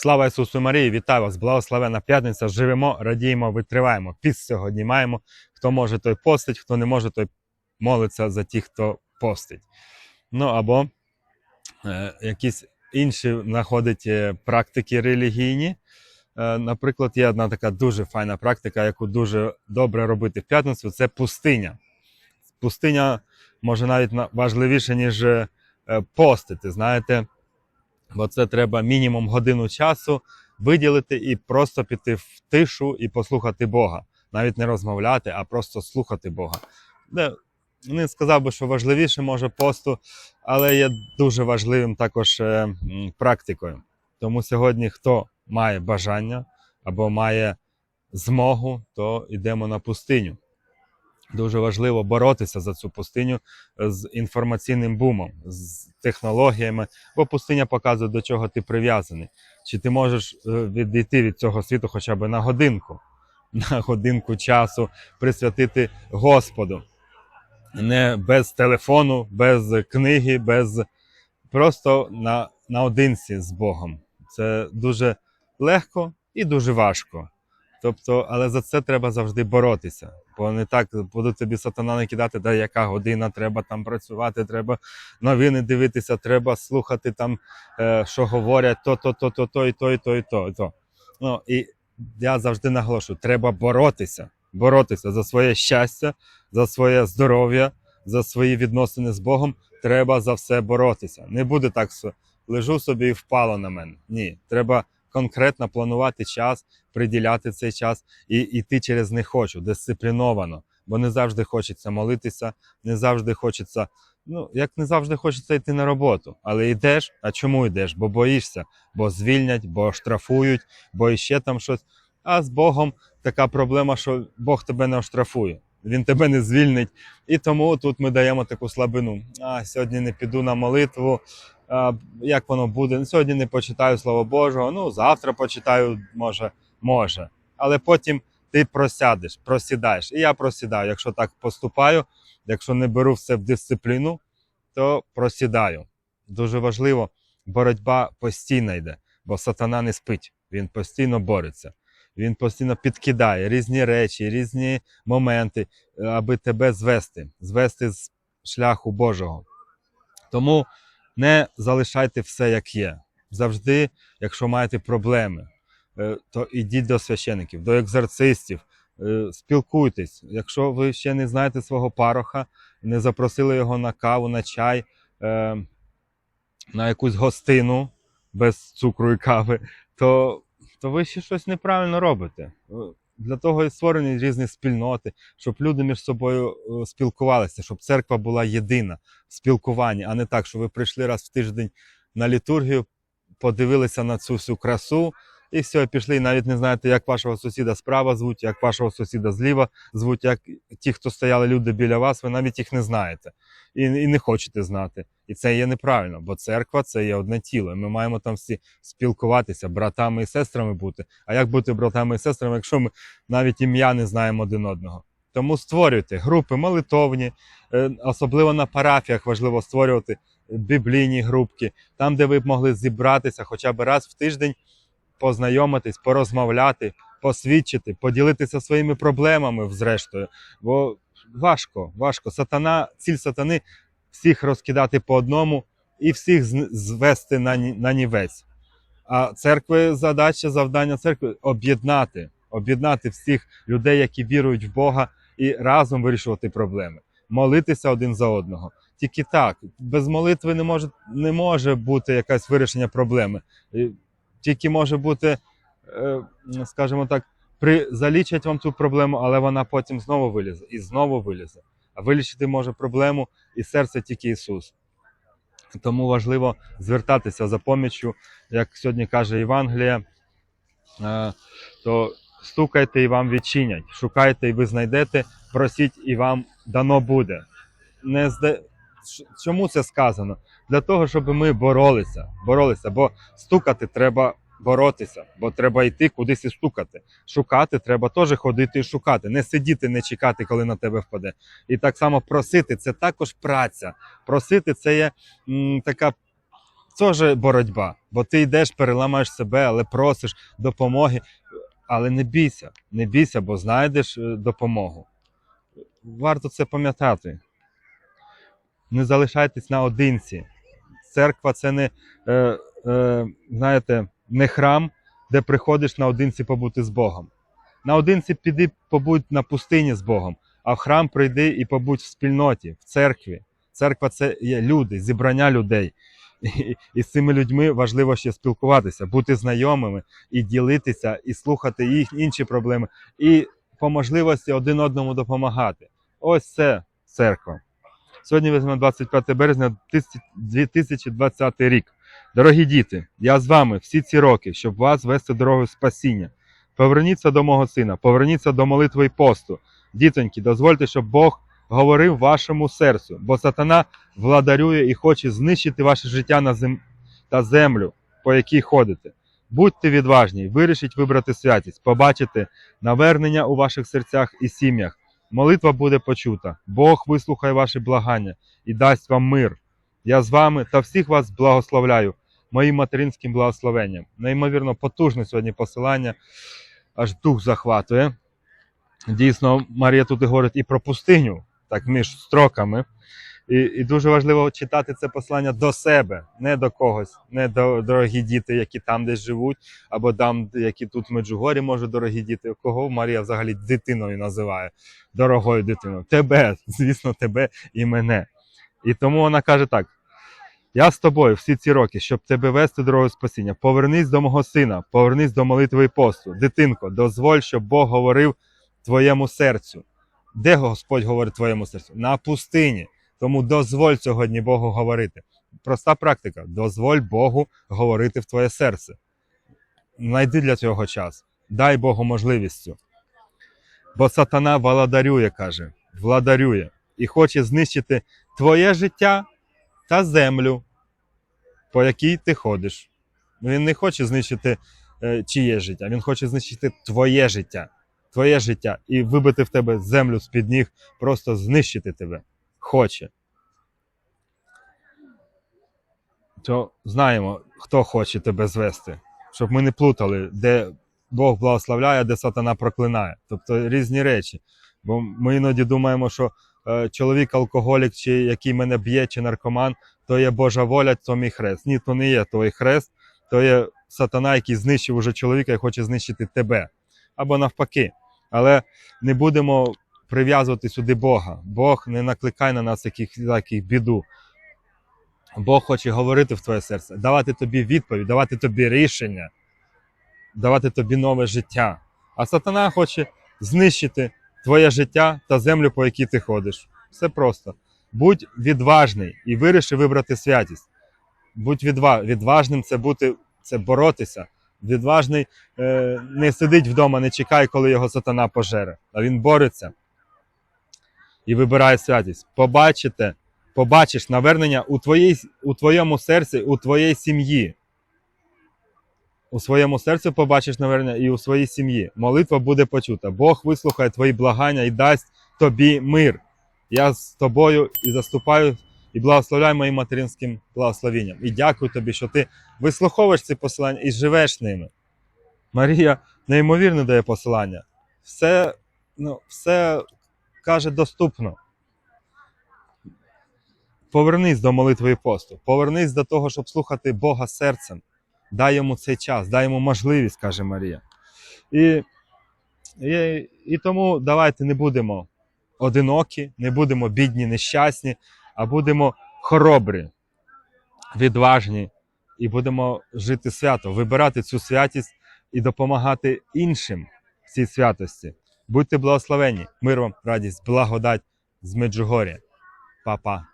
Слава Ісусу Марії! Вітаю вас! Благословена п'ятниця! Живемо, радіємо, витриваємо. Піс сьогодні маємо. Хто може, той постить, хто не може, той молиться за тих, хто постить. Ну або е, якісь інші знаходить е, практики релігійні. Е, наприклад, є одна така дуже файна практика, яку дуже добре робити в п'ятницю це пустиня. Пустиня може навіть важливіше, ніж е, постити. Знаєте, бо це треба мінімум годину часу виділити і просто піти в тишу і послухати Бога. Навіть не розмовляти, а просто слухати Бога. Де, не сказав би, що важливіше може посту, але є дуже важливим також е, практикою. Тому сьогодні, хто має бажання або має змогу, то йдемо на пустиню. Дуже важливо боротися за цю пустиню з інформаційним бумом, з технологіями, бо пустиня показує, до чого ти прив'язаний. Чи ти можеш е, відійти від цього світу хоча б на годинку, на годинку часу присвятити Господу. Не без телефону, без книги, без просто на, наодинці з Богом. Це дуже легко і дуже важко. Тобто, але за це треба завжди боротися. Бо не так будуть тобі сатана накидати, да яка година, треба там працювати, треба новини дивитися, треба слухати там, е, що говорять, то, то, то, то, то, і то, і то, і то, і то. Ну, і я завжди наголошую, треба боротися, боротися за своє щастя, за своє здоров'я, за свої відносини з Богом. Треба за все боротися. Не буде так, що лежу собі і впало на мене. Ні, треба конкретно планувати час, приділяти цей час і йти через не хочу, дисципліновано. Бо не завжди хочеться молитися, не завжди хочеться. Ну, як не завжди хочеться йти на роботу, але йдеш. А чому йдеш? Бо боїшся, бо звільнять, бо штрафують, бо іще там щось. А з Богом така проблема, що Бог тебе не оштрафує, Він тебе не звільнить. І тому тут ми даємо таку слабину. А сьогодні не піду на молитву. Як воно буде? Ну, Сьогодні не почитаю Слово Божого. Ну, завтра почитаю, може, може. Але потім ти просядеш, просідаєш. І я просідаю. Якщо так поступаю, якщо не беру все в дисципліну, то просідаю. Дуже важливо, боротьба постійно йде, бо сатана не спить, він постійно бореться. Він постійно підкидає різні речі, різні моменти, е, аби тебе звести, звести з шляху Божого. Тому не залишайте все як є. Завжди, якщо маєте проблеми, е, то ідіть до священиків, до екзорцистів, е, спілкуйтесь. Якщо ви ще не знаєте свого пароха, не запросили його на каву, на чай, е, на якусь гостину без цукру і кави, то, то ви ще щось неправильно робите. Для того і створені різні спільноти, щоб люди між собою е, спілкувалися, щоб церква була єдина в спілкуванні, а не так, що ви прийшли раз в тиждень на літургію, подивилися на цю всю красу, і все, пішли, навіть не знаєте, як вашого сусіда справа звуть, як вашого сусіда зліва звуть, як ті, хто стояли люди біля вас, ви навіть їх не знаєте і, і не хочете знати. І це є неправильно, бо церква це є одне тіло. Ми маємо там всі спілкуватися, братами і сестрами бути. А як бути братами і сестрами, якщо ми навіть ім'я не знаємо один одного? Тому створюйте групи молитовні, е, особливо на парафіях важливо створювати біблійні групки, там, де ви б могли зібратися хоча б раз в тиждень, познайомитись, порозмовляти, посвідчити, поділитися своїми проблемами, зрештою. Бо важко, важко. Сатана, ціль сатани всіх розкидати по одному і всіх звести на, на нівець. А церкви задача, завдання церкви об'єднати, об'єднати всіх людей, які вірують в Бога, і разом вирішувати проблеми, молитися один за одного. Тільки так, без молитви не може, не може бути якесь вирішення проблеми. Тільки може бути, е, скажімо так, при, залічать вам цю проблему, але вона потім знову вилізе і знову вилізе. А вилічити може проблему і серце тільки Ісус. Тому важливо звертатися за поміччю, як сьогодні каже Євангелія, е, то стукайте і вам відчинять, шукайте і ви знайдете, просіть і вам дано буде. Не зда... Чому це сказано? Для того, щоб ми боролися, боролися, бо стукати треба боротися, бо треба йти кудись і стукати. Шукати треба теж ходити і шукати, не сидіти, не чекати, коли на тебе впаде. І так само просити це також праця. Просити це є м, така теж боротьба, бо ти йдеш, переламаєш себе, але просиш допомоги. Але не бійся, не бійся, бо знайдеш е, допомогу. Варто це пам'ятати. Не залишайтесь наодинці. Церква це не, е, е, знаєте, не храм, де приходиш наодинці побути з Богом. Наодинці піди побудь на пустині з Богом, а в храм прийди і побудь в спільноті, в церкві. Церква це є люди, зібрання людей. І, і з цими людьми важливо ще спілкуватися, бути знайомими і ділитися, і слухати їх інші проблеми, і по можливості один одному допомагати. Ось це церква. Сьогодні візьмемо 25 березня 2020 рік. Дорогі діти, я з вами всі ці роки, щоб вас вести дорогою спасіння. Поверніться до мого сина, поверніться до молитви і посту. Дітоньки, дозвольте, щоб Бог говорив вашому серцю, бо сатана владарює і хоче знищити ваше життя на зем... та землю, по якій ходите. Будьте відважні, вирішіть вибрати святість, побачите навернення у ваших серцях і сім'ях. Молитва буде почута, Бог вислухає ваші благання і дасть вам мир. Я з вами та всіх вас благословляю моїм материнським благословенням. Неймовірно потужне сьогодні посилання, аж дух захватує. Дійсно, Марія тут і говорить і про пустиню, так між строками. І, і дуже важливо читати це послання до себе, не до когось, не до дорогі діти, які там десь живуть, або там, які тут в Меджугорі, може, дорогі діти. Кого Марія взагалі дитиною називає, дорогою дитиною. Тебе, звісно, тебе і мене. І тому вона каже так: я з тобою всі ці роки, щоб тебе вести дорогою спасіння. Повернись до мого сина, повернись до молитви і посту. Дитинко, дозволь, щоб Бог говорив твоєму серцю. Де Господь говорить твоєму серцю? На пустині. Тому дозволь сьогодні Богу говорити. Проста практика. Дозволь Богу говорити в твоє серце. Найди для цього час. Дай Богу можливість. цю. Бо сатана владарює, каже, владарює і хоче знищити твоє життя та землю, по якій ти ходиш. Він не хоче знищити е, чиє життя, він хоче знищити твоє життя, твоє життя і вибити в тебе землю з-під ніг, просто знищити тебе. Хоче. То знаємо, хто хоче тебе звести, щоб ми не плутали, де Бог благословляє, де сатана проклинає. Тобто різні речі. Бо ми іноді думаємо, що е, чоловік алкоголік, чи який мене б'є, чи наркоман, то є Божа воля, то мій хрест. Ні, то не є твій хрест, то є сатана, який знищив уже чоловіка і хоче знищити тебе. Або навпаки. Але не будемо прив'язувати сюди Бога. Бог не накликає на нас яких, таких біду. Бог хоче говорити в твоє серце, давати тобі відповідь, давати тобі рішення, давати тобі нове життя. А сатана хоче знищити твоє життя та землю, по якій ти ходиш. Все просто. Будь відважний і виріши вибрати святість. Будь відва... відважним це бути, це боротися. Відважний е, не сидить вдома, не чекає, коли його сатана пожере, а він бореться і вибирає святість. Побачите, побачиш навернення у, твоїй, у твоєму серці, у твоїй сім'ї. У своєму серці побачиш навернення і у своїй сім'ї. Молитва буде почута. Бог вислухає твої благання і дасть тобі мир. Я з тобою і заступаю і благословляю моїм материнським благословенням. І дякую тобі, що ти вислуховуєш ці посилання і живеш ними. Марія неймовірно дає посилання. Все, ну, все каже доступно. Повернись до молитви і посту. Повернись до того, щоб слухати Бога серцем. Дай йому цей час, дай йому можливість, каже Марія. І, і, і тому давайте не будемо одинокі, не будемо бідні, нещасні, а будемо хоробрі, відважні і будемо жити свято, вибирати цю святість і допомагати іншим в цій святості. Будьте благословені, мир вам, радість, благодать з Меджугоря. Па-па.